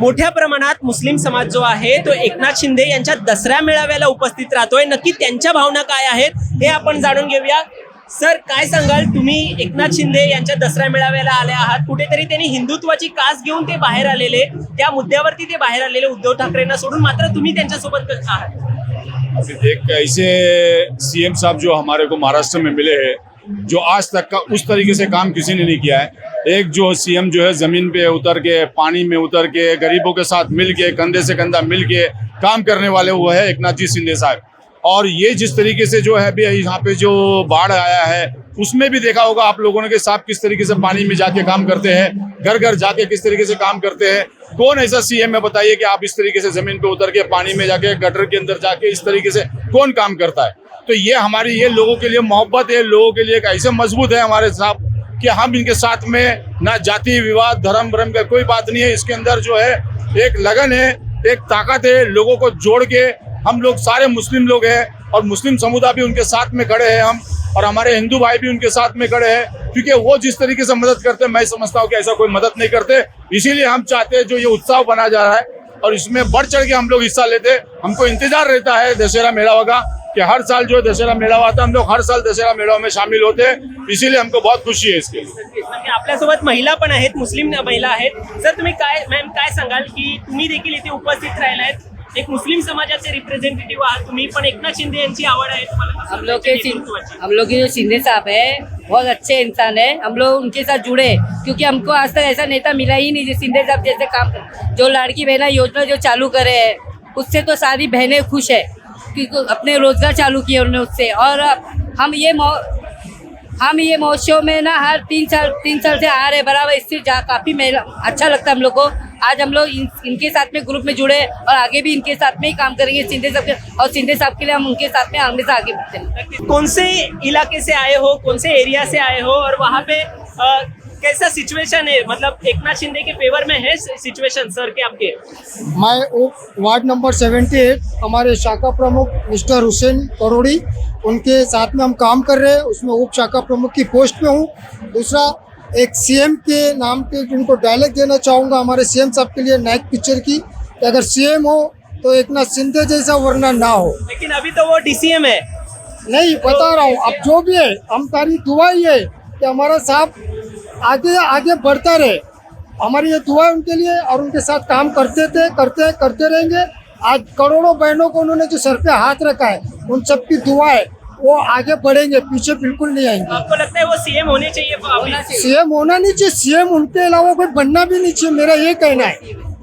मोठ्या प्रमाणात मुस्लिम समाज जो आहे तो एकनाथ शिंदे यांच्या दसऱ्या मेळाव्याला उपस्थित राहतोय. नक्की त्यांच्या भावना काय आहेत हे आपण जाणून घेऊया. सर काय सांगाल? तुम्ही एकनाथ शिंदे यांच्या दसऱ्या मेळाव्याला आले आहात. कुठेतरी त्यांनी हिंदुत्वाची कास घेऊन ते बाहेर आलेले त्या मुद्द्यावरती ते बाहेर आलेले उद्धव ठाकरेंना सोडून मात्र तुम्ही त्यांच्यासोबत आहात? एक ऐसे सीएम साहब जो हमारे को महाराष्ट्र में मिले हैं जो आज तक का उस तरीके से काम किसी ने नहीं किया है। एक जो सीएम जो है, ज़मीन पे उतर के, पानी में उतर के, गरीबों के साथ मिल के, कंधे से कंधा मिल के काम करने वाले वो है एक नाथ जी शिंदे साहब। और ये जिस तरीके से जो है, अभी यहाँ पे जो बाढ़ आया है उसमें भी देखा होगा आप लोगों ने कि साहब किस तरीके से पानी में जाके काम करते हैं घर घर जाके किस तरीके से काम करते हैं। कौन ऐसा सीएम है बताइए कि आप इस तरीके से ज़मीन पे उतर के पानी में जाके, गटर के अंदर जाके इस तरीके से कौन काम करता है? तो ये हमारी, ये लोगों के लिए मोहब्बत है, लोगों के लिए ऐसे मज़बूत है हमारे साहब कि हम इनके साथ में ना जाति विवाद, धर्म भ्रम का कोई बात नहीं है। इसके अंदर जो है, एक लगन है, एक ताकत है, लोगों को जोड़ के हम लोग, सारे मुस्लिम लोग हैं और मुस्लिम समुदाय भी उनके साथ में खड़े हैं हम। और हमारे हिंदू भाई भी उनके साथ में खड़े हैं, क्योंकि वो जिस तरीके से मदद करते हैं, मैं समझता हूँ कि ऐसा कोई मदद नहीं करते। इसीलिए हम चाहते हैं जो ये उत्साह बना जा रहा है और इसमें बढ़ चढ़ के हम लोग हिस्सा लेते हमको इंतज़ार रहता है दशहरा मेला का कि हर साल जो दशहरा मेला आता है, हम लोग हर साल दशहरा मेला में शामिल होते हैं। इसीलिए हमको बहुत खुशी है इसके लिए। आपल्यासोबत महिला पण आहेत, मुस्लिम महिला आहेत। सर, तुम्ही काय मॅम काय सांगाल की तुम्ही देखील इथे उपस्थित राहिला एक मुस्लिम समाजाचे रिप्रेझेंटेटिव्ह आहात तुम्ही पण एकनाथ शिंदे यांची आवड आहे तुम्हाला हम लोग के नेतृत्वाची? हम लोग के जो शिंदे साहब है बहुत अच्छे इंसान है। हम लोग उनके साथ जुड़े क्योंकि हमको आज तक ऐसा नेता मिला ही नहीं जो शिंदे साहब जैसे काम कर जो लाड़की बहना योजना जो चालू करे है उससे तो सारी बहनें खुश है क्योंकि अपने रोज़गार चालू किए उन्होंने उससे। और हम ये मौ- हम ये महोत्सव में ना हर तीन साल तीन साल से आ रहे बराबर इससे जा काफ़ी मेला अच्छा लगता है हम लोग को। आज हम लोग इन, इनके साथ में ग्रुप में जुड़े हैं और आगे भी इनके साथ में ही काम करेंगे। शिंदे साहब के और शिंदे साहब के लिए हम उनके साथ में हमेशा आगे बढ़ते हैं। कौन से इलाके से आए हो कौन से एरिया से आए हो और वहाँ पे अ, कैसा सिचुएशन है? मतलब एक नाथ शिंदे के फेवर में है सिचुएशन सर के आपके? मैं वार्ड नंबर 78 हमारे शाखा प्रमुख मिस्टर हुसैन करोड़ी उनके साथ में हम काम कर रहे हैं। उसमें उप शाखा प्रमुख की पोस्ट पे हूँ। दूसरा एक सीएम के नाम पे उनको डायलॉग देना चाहूँगा हमारे सीएम साहब के लिए नायक पिक्चर की कि अगर सीएम हो तो एक ना सिंधे जैसा वरना ना हो। लेकिन अभी तो वो डीसीएम है। नहीं बता रहा हूँ अब जो भी है हम तारी दुआ ही है कि हमारा साहब आगे आगे बढ़ता रहे। हमारी ये दुआ है उनके लिए और उनके साथ काम करते थे करते करते रहेंगे। आज करोड़ों बहनों को उन्होंने जो सर पे हाथ रखा है उन सबकी दुआ है। वो आगे बढ़ेंगे पीछे बिल्कुल नहीं आएँगे। आपको लगता है वो सीएम होने चाहिए? सीएम होना नहीं चाहिए सीएम उनके अलावा कोई बनना भी नहीं चाहिए मेरा ये कहना है।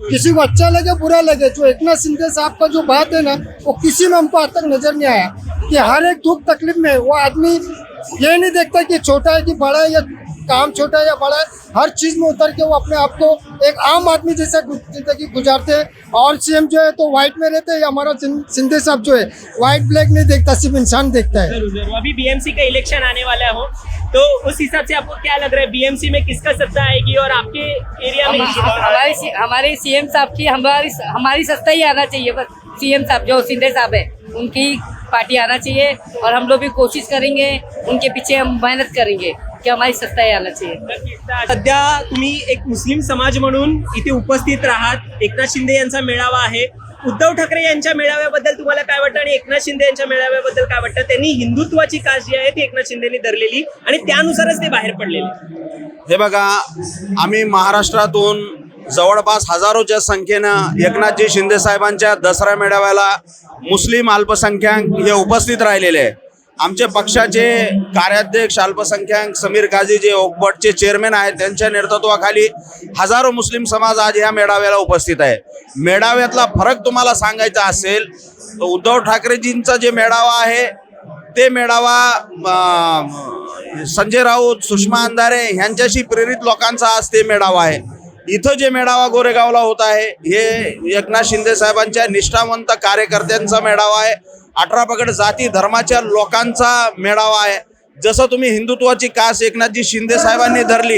किसी को अच्छा लगे बुरा लगे जो एक नाथ सिंधे साहब का जो बात है ना वो किसी में हमको आज तक नज़र नहीं आया। कि हर एक दुख तकलीफ़ में वो आदमी ये नहीं देखता कि छोटा है कि बड़ा है या काम छोटा या बड़ा है हर चीज़ में उतर के वो अपने आप को एक आम आदमी जैसा ज़िंदगी गुजारते हैं। और सीएम जो है तो व्हाइट में रहते हैं हमारा सिंधे साहब जो है व्हाइट ब्लैक नहीं देखता सिर्फ़ इंसान देखता है। अभी बीएमसी का इलेक्शन आने वाला हो तो उस हिसाब से आपको क्या लग रहा है? बीएमसी में किसका सत्ता आएगी और आपके एरिया में हमारे हमारे सीएम साहब की हमारी हमारी सत्ता ही आना चाहिए बस। सीएम साहब जो शिंदे साहब है उनकी पार्टी आना चाहिए और हम लोग भी कोशिश करेंगे उनके पीछे हम मेहनत करेंगे। कि हमारी सत्ता चाहिए सध्या तुम्ही एक मुस्लिम समाज म्हणून इथे उपस्थित राहात. एकनाथ शिंदे यांचा मेळावा आहे. उद्धव ठाकरे यांच्या मेळाव्याबद्दल तुम्हाला काय वाटतं आणि एकनाथ शिंदे यांच्या मेळाव्याबद्दल काय वाटतं? त्यांनी हिंदुत्वाची कास जी आहे ती एकनाथ शिंदेनी धरलेली आणि त्यानुसारच ते बाहेर पडलेले. हे बघा आम्ही महाराष्ट्रातून जवळपास हजारोच्या संख्येनं एकनाथजी शिंदे साहेबांच्या दसरा मेळाव्याला मुस्लिम अल्पसंख्याक हे उपस्थित राहिलेले. आहे आमच्या पक्षाचे कार्याध्यक्ष अल्पसंख्याक समीर काझी जे ओकबटचे चेअरमॅन आहेत त्यांच्या नेतृत्वाखाली हजारो मुस्लिम समाज आज ह्या मेळाव्याला उपस्थित आहे. मेळाव्यातला फरक तुम्हाला सांगायचा असेल तर उद्धव ठाकरेजींचा जे मेळावा आहे ते मेळावा संजय राऊत सुषमा अंधारे ह्यांच्याशी प्रेरित लोकांचा आज ते मेळावा आहे. इथं जे मेळावा गोरेगावला होत आहे हे एकनाथ शिंदे साहेबांच्या निष्ठावंत कार्यकर्त्यांचा मेळावा आहे. अठरा पगड जाती धर्माच्या लोकांचा मेळावा आहे. जसं तुम्ही हिंदुत्वाची कास एकनाथजी शिंदे साहेबांनी धरली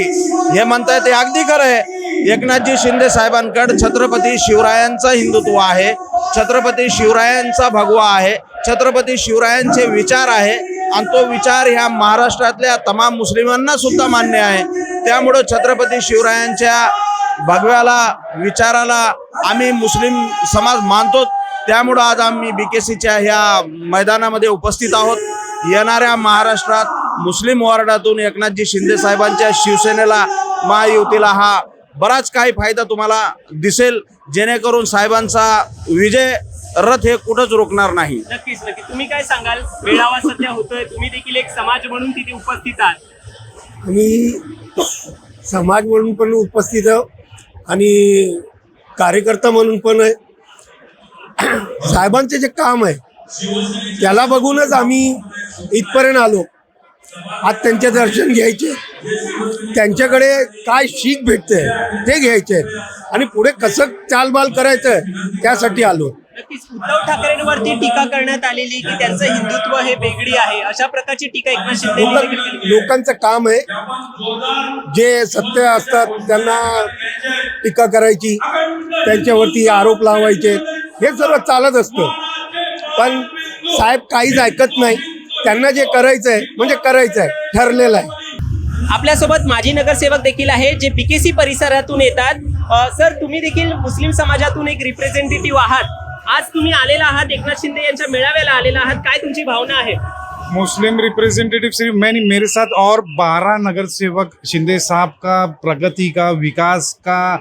हे म्हणताय ते अगदी खरं आहे. एकनाथजी शिंदे साहेबांकडे छत्रपती शिवरायांचं हिंदुत्व आहे. छत्रपती शिवरायांचा भगवा आहे. छत्रपती शिवरायांचे विचार आहे. आणि तो विचार ह्या महाराष्ट्रातल्या तमाम मुस्लिमांना सुद्धा मान्य आहे. त्यामुळं छत्रपती शिवरायांच्या भगव्याला विचाराला आम्ही मुस्लिम समाज मानतो. त्यामुळं आज आम्ही बी के सीच्या ह्या मैदानामध्ये उपस्थित आहोत. येणाऱ्या महाराष्ट्रात मुस्लिम वॉर्डातून एकनाथजी शिंदे साहेबांच्या शिवसेनेला महायुतीला हा बराच काही फायदा तुम्हाला दिसेल. जेणेकरून साहेबांचा विजय रथ हे कुठंच रोखणार नाही. नक्कीच नक्की तुम्ही काय सांगाल? मेळावा सध्या होतोय. तुम्ही देखील एक समाज म्हणून तिथे उपस्थित आहात. आम्ही समाज म्हणून पण उपस्थित आहो. आणि कार्यकर्ता म्हणून पण आहे. साहेबांचे जे काम आहे त्याला बघूनच आम्ही इथपर्यंत आलो. आज त्यांचे दर्शन घ्यायचे. त्यांच्याकडे काय शीख भेटते ते घ्यायचे. आणि पुढे कसं चालबाल करायचं त्यासाठी आलो. नक्कीच उद्धव ठाकरेंवरती टीका करण्यात आलेली की त्यांचं हिंदुत्व हे वेगळी आहे. अशा प्रकारची टीका एकनाथ शिंदे केली. लोकांचं काम आहे जे सत्य असतात त्यांना टीका करायची त्यांच्यावरती आरोप लावायचे. हे सर्व चालत असतं. पण साहेब काहीच ऐकत नाही. त्यांना जे करायचं आहे म्हणजे करायचं आहे ठरलेलं आहे. आपल्यासोबत माजी नगरसेवक देखील आहे जे पीकेसी परिसरातून येतात. अ, सर तुम्ही देखील मुस्लिम समाजातून एक रिप्रेझेंटेटिव्ह आहात. आज तुम्ही आलेला आहात, एकनाथ शिंदे यांच्या मेळाव्याला आलेला आहात. काय तुमची भावना आहे? मुस्लिम रिप्रेजेंटेटिव सिर्फ़ मैंने मेरे साथ और बारह नगर सेवक शिंदे साहब का प्रगति का, विकास का,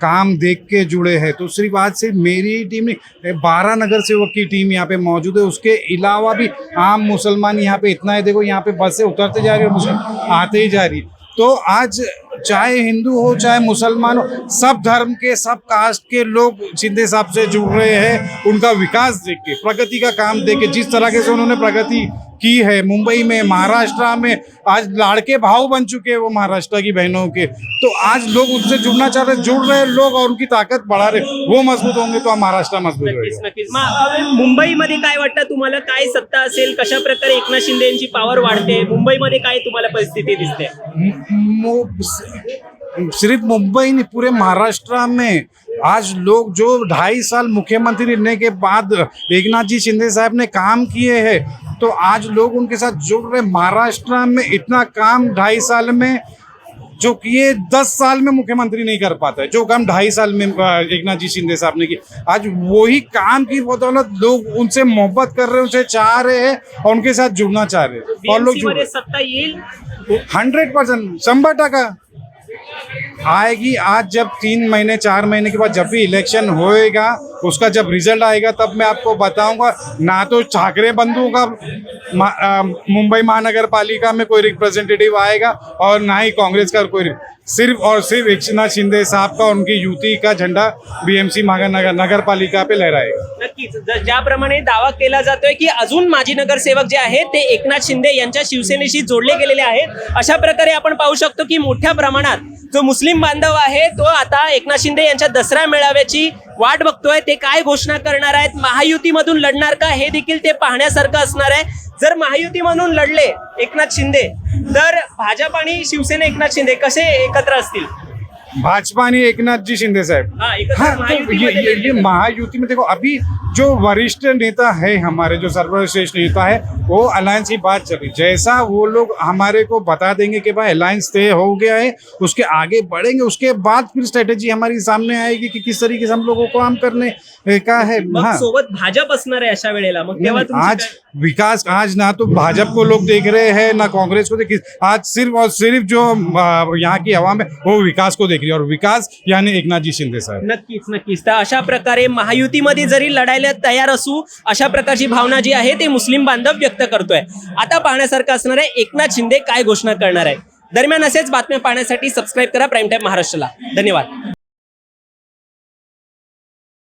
काम देख के जुड़े हैं। तो सिर्फ़ आज सिर्फ़ मेरी टीम नहीं बारह नगर सेवक की टीम यहाँ पे मौजूद है। उसके अलावा भी आम मुसलमान यहाँ पे इतना है, देखो यहाँ पे बसें उतरते जा रही है और मुसलमान आते ही जा रही तो आज चाहे हिंदू हो चाहे मुसलमान हो सब धर्म के सब कास्ट के लोग शिंदे साहब से जुड़ रहे हैं उनका विकास देख के प्रगति का काम देख के जिस तरीके से उन्होंने प्रगति की है मुंबई में महाराष्ट्र में आज लाड़के भाव बन चुके हैं वो महाराष्ट्र की बहनों के। तो आज लोग उनसे जुड़ना चाह रहे जुड़ रहे लोग और उनकी ताकत बढ़ा रहे वो मज़बूत होंगे तो महाराष्ट्र मज़बूत अ, मुंबईमध्ये काय वाटतं तुम्हाला? काय सत्ता असेल? कशा प्रकारे एकनाथ शिंदे यांची पॉवर वाढते? मुंबईमध्ये काय तुम्हाला परिस्थिती दिसते? मु- सिर्फ़ मुंबई नहीं पूरे महाराष्ट्र में। आज लोग जो ढाई साल मुख्यमंत्री रहने के बाद एकनाथ जी शिंदे साहब ने काम किए हैं तो आज लोग उनके साथ जुड़ रहे महाराष्ट्र में इतना काम ढाई साल में जो किए दस साल में मुख्यमंत्री नहीं कर पाता। है जो काम ढाई साल में अ, एकनाथ जी शिंदे साहब ने की आज वही काम की बदौलत लोग उनसे मोहब्बत कर रहे हैं उनसे चाह रहे हैं और उनके साथ जुड़ना चाह रहे हैं। और लोग सत्ता येईल? हंड्रेड पर्सेंट शंभर टका आएगी आज जब तीन महीने चार महीने के बाद जब भी इलेक्शन होएगा उसका जब रिजल्ट आएगा तब मैं आपको बताऊंगा। ना तो ठाकरे बंधु का मुंबई महानगर पालिका में कोई रिप्रेजेंटेटिव आएगा और ना ही कांग्रेस का कोई। सिर्फ और सिर्फ एकनाथ शिंदे साहब का उनकी युति का झंडा बीएमसी महानगर नगर पालिका पे लहराएगा। नक्कीच. ज्याप्रमाणे दावा केला जातोय की अजून माजी नगरसेवक जे आहेत ते एकनाथ शिंदे यांच्या शिवसेनेशी जोडले गेलेले आहेत. अशा प्रकारे आपण पाहू शकतो की मोठ्या प्रमाणात जो मुस्लिम बांधव आहे तो आता एकनाथ शिंदे यांच्या दसरा मेळाव्याची वाट बघतोय. ते काय घोषणा करणार आहेत? महायुतीमधून लढणार का? हे देखील ते पाहण्यासारखं असणार आहे. जर महायुतीमधून लढले एकनाथ शिंदे तर भाजप आणि शिवसेना एकनाथ शिंदे कसे एकत्र असतील? भाजपा आणि एकनाथ जी शिंदे साहब. हा महायुतीमध्ये. महायुति अभी जो वरिष्ठ नेता है हमारे जो सर्वश्रेष्ठ नेता है वो अलायंस की बात चल रही जैसा वो लोग हमारे को बता देंगे कि भाई अलायंस तय हो गया है उसके आगे बढ़ेंगे उसके बाद फिर स्ट्रेटेजी हमारी सामने आएगी कि किस तरीके से हम लोगों को काम करने का है। हाँ। सोबत भाजप असणार आहे अशा वेळेला. मग तेव्हा तुमची आज काय- विकास आज ना तो भाजपा को लोग देख रहे हैं ना कांग्रेस को देख। आज सिर्फ़ और सिर्फ़ जो आ, यहाँ की हवा में वो विकास को देख रही है। और विकास यानी एकनाथ जी शिंदे साहब। नक्कीच नक्कीच. तर अशा प्रकारे महायुतीमध्ये जरी लढायला तयार असू अशा प्रकारची भावना जी आहे ते मुस्लिम बांधव व्यक्त करतोय. आता पाहण्यासारखं असणार आहे एकनाथ शिंदे काय घोषणा करणार आहे? दरम्यान असेच बातम्या पाहण्यासाठी सबस्क्राईब करा प्राईम टाईम महाराष्ट्राला. धन्यवाद.